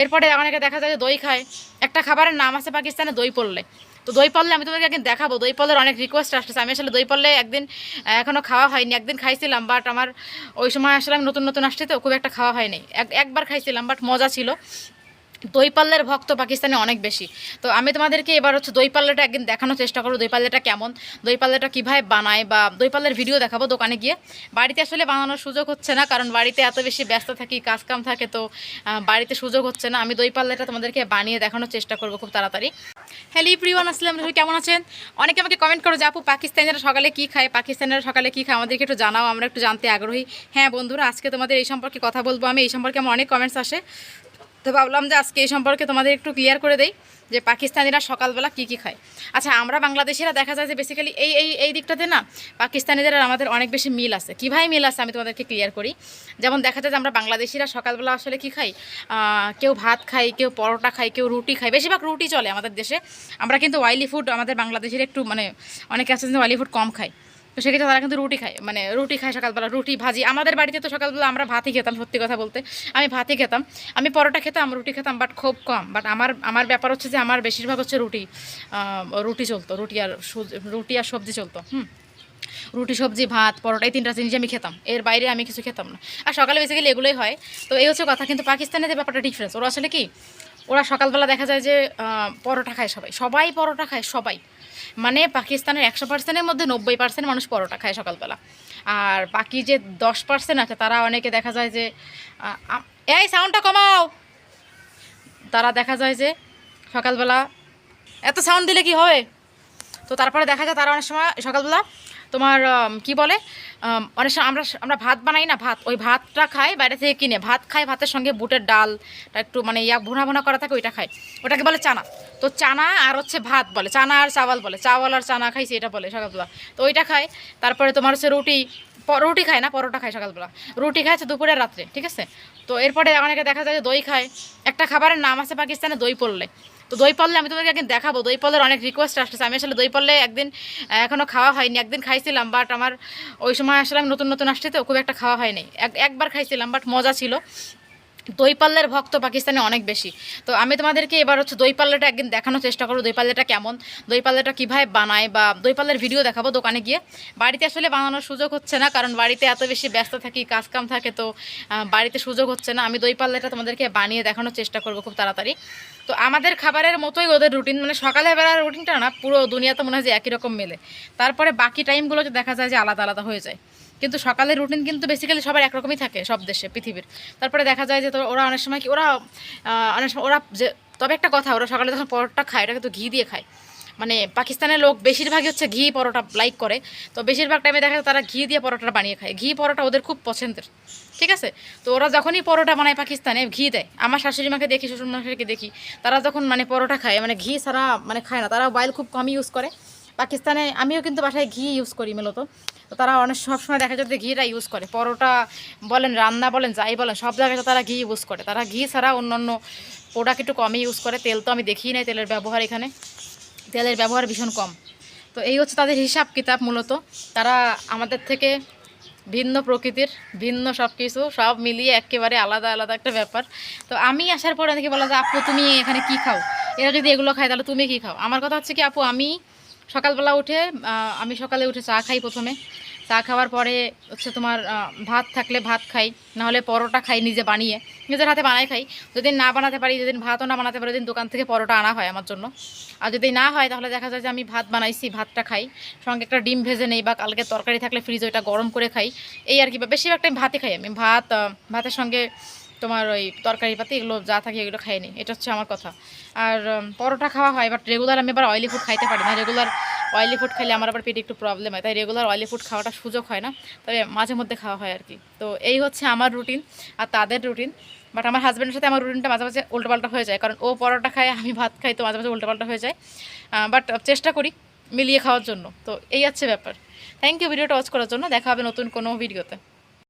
এরপরে অনেকে দেখা যায় যে দই খায়। একটা খাবারের নাম আছে পাকিস্তানে দই পড়লে তো দই পড়লে আমি তোমাকে একদিন দেখাবো। দই পড়লের অনেক রিকোয়েস্ট আসতেছে। আমি আসলে দই পড়লে একদিন এখনও খাওয়া হয়নি। একদিন খাইছিলাম বাট আমার ওই সময় আসলে আমি নতুন নতুন আসছি তো, খুব একটা খাওয়া হয়নি। এক- একবার খাইছিলাম বাট মজা ছিল। দই পাল্লের ভক্ত পাকিস্তানে অনেক বেশি। তো আমি তোমাদেরকে এবার হচ্ছে দই পাল্লাটা একদিন দেখানোর চেষ্টা করব দই পাল্লাটা কেমন? দই পাল্লাটা কীভাবে বানায় বা দই পাল্লের ভিডিও দেখাবো দোকানে গিয়ে। বাড়িতে আসলে বানানোর সুযোগ হচ্ছে না, কারণ বাড়িতে এত বেশি ব্যস্ত থাকি কাজ কাম থাকে, তো বাড়িতে সুযোগ হচ্ছে না। আমি দই পাল্লাটা তোমাদেরকে বানিয়ে দেখানোর চেষ্টা করব খুব তাড়াতাড়ি। হ্যালো প্রিয়ন আসলাম সবাই কেমন আছেন? অনেকে আমাকে কমেন্ট করো যে, আপু, পাকিস্তানিরা সকালে কী খায়? পাকিস্তানিরা সকালে কী খায়? আমাদেরকে একটু জানাও, আমরা একটু জানতে আগ্রহী। হ্যাঁ বন্ধুরা, আজকে তোমাদের এই সম্পর্কে কথা বলব। আমি এই সম্পর্কে আমার অনেক কমেন্টস আসে। তো ভাবলাম যে আজকে এই সম্পর্কে তোমাদের একটু ক্লিয়ার করে দেই যে পাকিস্তানিরা সকালবেলা কী কী খায়। আচ্ছা আমরা বাংলাদেশিরা দেখা যায় যে বেসিক্যালি এই এই এই দিকটাতে না পাকিস্তানিদের আর আমাদের অনেক বেশি মিল আছে। কীভাবে মিল আছে আমি তোমাদেরকে ক্লিয়ার করি? যেমন দেখা যায় যে আমরা বাংলাদেশিরা সকালবেলা আসলে কী খাই? কেউ ভাত খাই, কেউ পরোটা খাই, কেউ রুটি খাই। বেশিরভাগ রুটি চলে আমাদের দেশে। আমরা কিন্তু অয়েলি ফুড আমাদের বাংলাদেশের একটু মানে অনেকে আছে যে অয়েলি ফুড কম তো সেক্ষেত্রে তারা কিন্তু রুটি খায় মানে রুটি খায় সকালবেলা, রুটি, ভাজি। আমাদের বাড়িতে তো সকালবেলা আমরা ভাতই খেতাম, সত্যি কথা বলতে। আমি ভাতই খেতাম। আমি পরোটা খেতাম, রুটি খেতাম বাট খুব কম। বাট আমার আমার ব্যাপার হচ্ছে যে আমার বেশিরভাগ হচ্ছে রুটি রুটি চলতো, রুটি আর রুটি আর সবজি চলতো, হুম। রুটি, সবজি, ভাত, পরোটা, এই তিনটা জিনিস আমি খেতাম। এর বাইরে আমি কিছু খেতাম না। আর সকালে বেসিক্যালি এগুলোই হয়। তো এই হচ্ছে কথা, কিন্তু পাকিস্তানের যে ব্যাপারটা ডিফারেন্স ওরা আসলে কি? ওরা সকালবেলা দেখা যায় যে পরোটা খায় সবাই। সবাই পরোটা খায়, সবাই। মানে পাকিস্তানের একশো পার্সেন্টের মধ্যে নব্বই পার্সেন্ট মানুষ পরোটা খায় সকালবেলা। আর বাকি যে দশ পার্সেন্ট আছে, তারা অনেকে দেখা যায় যে এই সাউন্ডটা কমাও। তারা দেখা যায় যে, সকালবেলা এত সাউন্ড দিলে কি হবে তো তারপরে দেখা যায় তারা অনেক সময় সকালবেলা তোমার কি বলে? অনেক সময় আমরা আমরা ভাত বানাই না, ভাত, ওই ভাতটা খাই, বাইরে থেকে কিনে। ভাত খাই ভাতের সঙ্গে বুটের ডালটা একটু মানে ইয়া ভুনা ভুনা করা থাকে, ওইটা খাই। ওটাকে বলে চানা। তো চানা আর হচ্ছে ভাত বলে, চানা আর চাওয়াল বলে। চাওয়াল আর চানা খাইছি এটা বলে সকালবেলা। তো ওইটা খাই। তারপরে তোমার হচ্ছে রুটি রুটি খায় না, পরোটা খায় সকালবেলা। রুটি খায় দুপুরে, রাত্রে, ঠিক আছে? তো এরপরে অনেকে দেখা যায় যে দই খায়। একটা খাবারের নাম আছে পাকিস্তানে দই পড়লে তো দই পড়লে আমি তোমাকে একদিন দেখাবো। দই পাল্লের অনেক রিকোয়েস্ট আসতেছে। আমি আসলে দই পড়লে একদিন এখনও খাওয়া হয়নি। একদিন খাইছিলাম বাট আমার ওই সময় আসলে আমি নতুন নতুন আসছি তো, খুব একটা খাওয়া হয়নি। এক, একবার খাইছিলাম বাট মজা ছিল। দই পাল্লের ভক্ত পাকিস্তানে অনেক বেশি। তো আমি তোমাদেরকে এবার হচ্ছে দই পাল্লাটা একদিন দেখানোর চেষ্টা করব দই পাল্লাটা কেমন? দই পাল্লাটা কীভাবে বানায় বা দই পাল্লের ভিডিও দেখাবো দোকানে গিয়ে। বাড়িতে আসলে বানানোর সুযোগ হচ্ছে না, কারণ বাড়িতে এত বেশি ব্যস্ত থাকি কাজ কাম থাকে, তো বাড়িতে সুযোগ হচ্ছে না। আমি দই পাল্লাটা তোমাদেরকে বানিয়ে দেখানোর চেষ্টা করব খুব তাড়াতাড়ি। তো আমাদের খাবারের মতোই ওদের রুটিন মানে সকালে বেলার রুটিনটা না, পুরো দুনিয়াতে মনে হয় যে একই রকম মেলে। তারপরে বাকি টাইমগুলোতে দেখা যায় যে আলাদা আলাদা হয়ে যায়। কিন্তু সকালের রুটিন কিন্তু বেসিক্যালি সবার একরকমই থাকে সব দেশে, পৃথিবীর। তারপরে দেখা যায় যে ওরা অনেক সময় কি, ওরা অনেক সময় ওরা যে, তবে একটা কথা, ওরা সকালে যখন পরোটা খায় ওটা কিন্তু ঘি দিয়ে খায়। মানে পাকিস্তানের লোক বেশিরভাগই হচ্ছে ঘি পরোটা লাইক করে, তো বেশিরভাগ টাইমে দেখা যায় তারা ঘি দিয়ে পরোটা বানিয়ে খায়। ঘি পরোটা ওদের খুব পছন্দের, ঠিক আছে? তো ওরা যখনই পরোটা বানায় পাকিস্তানে, ঘি দেয়। আমার শাশুড়ি মাকে দেখি শ্বশুর মাকে দেখি, তারা যখন মানে পরোটা খায় মানে ঘি ছাড়া মানে খায় না তারা অয়েল খুব কমই ইউজ করে। পাকিস্তানে আমিও কিন্তু বাসায় ঘি ইউজ করি মূলত। তো তারা অনেক সবসময় দেখা যাচ্ছে ঘিটা ইউজ করে। পরোটা বলেন, রান্না বলেন, যাই বলেন, সব জায়গায় তারা ঘি ইউজ করে। তারা ঘি ছাড়া অন্য অন্য প্রোডাক্ট একটু কমই ইউজ করে। তেল তো আমি দেখি নাই তেলের ব্যবহার এখানে। তেলের ব্যবহার ভীষণ কম। তো এই হচ্ছে তাদের হিসাব কিতাব মূলত। তারা আমাদের থেকে ভিন্ন প্রকৃতির, ভিন্ন সব কিছু সব মিলিয়ে একেবারে আলাদা আলাদা একটা ব্যাপার। তো আমি আসার পরে দেখি বলা যে, আপু, তুমি এখানে কি খাও? এরা যদি এগুলো খায়, তাহলে তুমি কি খাও? আমার কথা হচ্ছে কি, আপু, আমি সকালবেলা উঠে আমি সকালে উঠে চা খাই প্রথমে। চা খাওয়ার পরে হচ্ছে তোমার ভাত থাকলে ভাত খাই, নাহলে পরোটা খাই নিজে বানিয়ে, নিজের হাতে বানাই খাই। যদি না বানাতে পারি, যেদিন ভাতও না বানাতে পারি দিন দোকান থেকে পরোটা আনা হয় আমার জন্য। আর যদি না হয়, তাহলে দেখা যায় যে আমি ভাত বানাইছি, ভাতটা খাই। সঙ্গে একটা ডিম ভেজে নেই বা কালকে তরকারি থাকলে ফ্রিজে ওইটা গরম করে খাই। এই আর কি, বেশিরভাগ টাইম ভাতই খাই আমি। ভাত ভাতের সঙ্গে তোমার ওই তরকারি পাতি, এগুলো যা থাকে এগুলো খাই নি এটা হচ্ছে আমার কথা। আর পরোটা খাওয়া হয় বাট রেগুলার আমি আবার অয়েলি ফুড খাইতে পারি না। রেগুলার অয়েলি ফুড খাইলে আমার আবার পেটে একটু প্রবলেম হয়। তাই রেগুলার অয়েলি ফুড খাওয়াটা সুযোগ হয় না। তবে মাঝে মধ্যে খাওয়া হয় আর কি তো এই হচ্ছে আমার রুটিন আর তাদের রুটিন বাট আমার হাজব্যান্ডের সাথে আমার রুটিনটা মাঝে মাঝে উল্টোপাল্টা হয়ে যায়। কারণ ও পরোটা খায়, আমি ভাত খাই, তো মাঝে মাঝে উল্টোপাল্টা হয়ে যায়। বাট চেষ্টা করি মিলিয়ে খাওয়ার জন্য। তো এই হচ্ছে ব্যাপার। থ্যাংক ইউ ভিডিওটা ওয়াচ করার জন্য। দেখা হবে নতুন কোনো ভিডিওতে